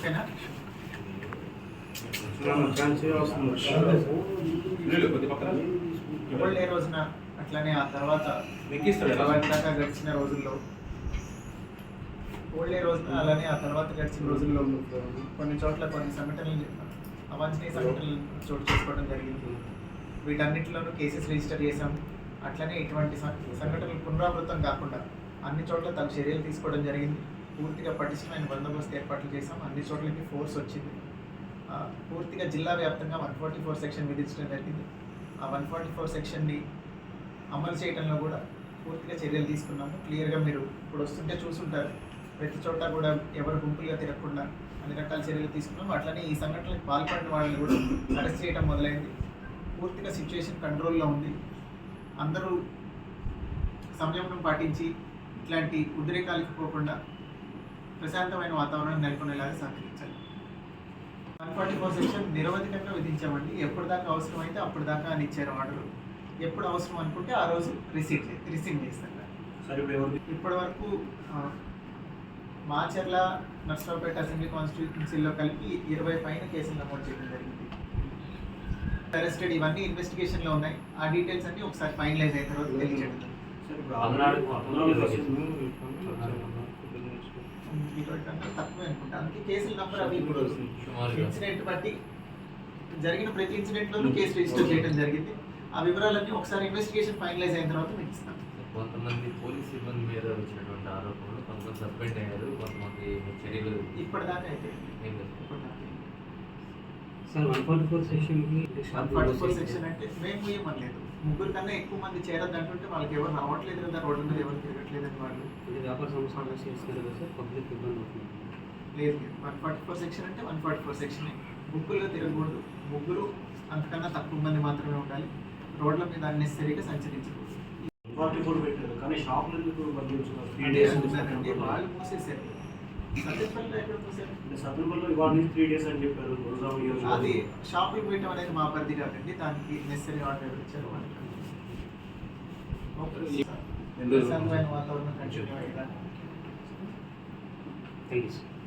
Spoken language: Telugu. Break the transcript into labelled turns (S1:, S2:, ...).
S1: ఓకేనా ఓల్డ్ రోజున అట్లనే ఆ తర్వాత దాకా గడిచిన రోజుల్లో ఓల్డ్ ఏ రోజున అలానే ఆ తర్వాత గడిచిన రోజుల్లో కొన్ని చోట్ల కొన్ని సంఘటనలు అవాంఛనీయ సంఘటనలు చోటు చేసుకోవడం జరిగింది వీటన్నిటిలోనూ కేసెస్ రిజిస్టర్ చేశాం అట్లనే ఇటువంటి సంఘటనలు పునరావృతం కాకుండా అన్ని చోట్ల తగు చర్యలు తీసుకోవడం జరిగింది. పూర్తిగా పటిష్టమైన బందోబస్తు ఏర్పాట్లు చేసాం అన్ని చోట్లకి ఫోర్స్ వచ్చింది. ఆ, పూర్తిగా జిల్లా వ్యాప్తంగా వన్ ఫార్టీ ఫోర్ సెక్షన్ విధించడం జరిగింది. ఆ వన్ ఫార్టీ ఫోర్ సెక్షన్ని అమలు చేయడంలో కూడా పూర్తిగా చర్యలు తీసుకున్నాము. క్లియర్గా మీరు ఇప్పుడు వస్తుంటే చూసుంటారు. ప్రతి చోట కూడా ఎవరు గుంపులుగా తిరగకుండా అన్ని రకాల చర్యలు తీసుకున్నాము. అట్లనే ఈ సంఘటనలకు పాల్పడిన వాళ్ళని కూడా అరెస్ట్ చేయడం మొదలైంది. పూర్తిగా సిచ్యువేషన్ కంట్రోల్లో ఉంది. అందరూ సంయమనం పాటించి ఇట్లాంటి ఉద్రేకాలకు పోకుండా ప్రశాంతమైన వాతావరణం నెలకొనేలాగా సహకరించాలి వన్ ఫార్టీ ఫోర్ సెక్షన్ నిరవధికంగా విధించామండి ఎప్పుడు దాకా అవసరం అయితే అప్పుడు దాకా అని ఇచ్చారు ఆర్డర్ ఎప్పుడు అవసరం అనుకుంటే ఆ రోజు రిసీవ్ రిసీవ్ చేస్తారు ఇప్పటి వరకు మాచర్ల నర్సరావుపేట అసెంబ్లీ కాన్స్టిట్యూన్సీలో కలిపి ఇరవై పైన కేసులు నమోదు చేయడం జరిగింది అరెస్టెడ్ ఇవన్నీ ఇన్వెస్టిగేషన్లో ఉన్నాయి ఆ డీటెయిల్స్ అన్ని ఒకసారి ఫైనలైజ్ అయిన తర్వాత తెలియజేయడం ఇటువంటి అంటే తక్కువే అనుకుంటా. అందుకే కేసుల నంబర్ అవి ఇప్పుడు ఇన్సిడెంట్ బట్టి జరిగిన ప్రతి ఇన్సిడెంట్ లోనూ కేసు రిజిస్టర్ చేయడం జరిగింది. ఆ వివరాలన్నీ ఒకసారి ఇన్వెస్టిగేషన్ ఫైనలైజ్ అయిన తర్వాత మీకు ఇస్తాం.
S2: కొంతమంది పోలీస్ సిబ్బంది మీద వచ్చినటువంటి ఆరోపణలు కొంతమంది సస్పెండ్ అయ్యారు కొంతమంది చర్యలు
S1: ఇప్పటిదాకా అయితే. ఇప్పటిదాకా.
S3: సార్ వన్ ఫార్టీ ఫోర్ సెక్షన్కి
S1: వన్ ఫార్టీ ఫోర్ సెక్షన్ అంటే మేము ఏమనలేదు. ముగ్గురు కన్నా ఎక్కువ మంది చేరద్దు అంటుంటే వాళ్ళకి ఎవరు రావట్లేదు కదా రోడ్ల మీద ఎవరు తిరగట్లేదని వాళ్ళు.
S3: ఇది వ్యాపార సంస్థలు చేస్తున్నారు కదా సార్ పబ్లిక్ ఇబ్బంది అవుతుంది.
S1: లేదు వన్ ఫార్టీ ఫోర్ సెక్షన్ అంటే వన్ ఫార్టీ ఫోర్ సెక్షన్ ముగ్గురుగా తిరగకూడదు. ముగ్గురు అంతకన్నా తక్కువ మంది మాత్రమే ఉండాలి. రోడ్ల మీద అన్నెసరీగా సంచరించకూడదు.
S4: ఫార్టీ ఫోర్ పెట్టారు కానీ షాపులు
S1: వాళ్ళు మూసేశారు. అది షాపింగ్ పోయటం అనేది మా పరిధి కాదండి దానికి నెసరీ ఆర్డర్ ఇచ్చారు వాతావరణం కంటిన్యూ అయ్యేలా.
S3: Thank you sir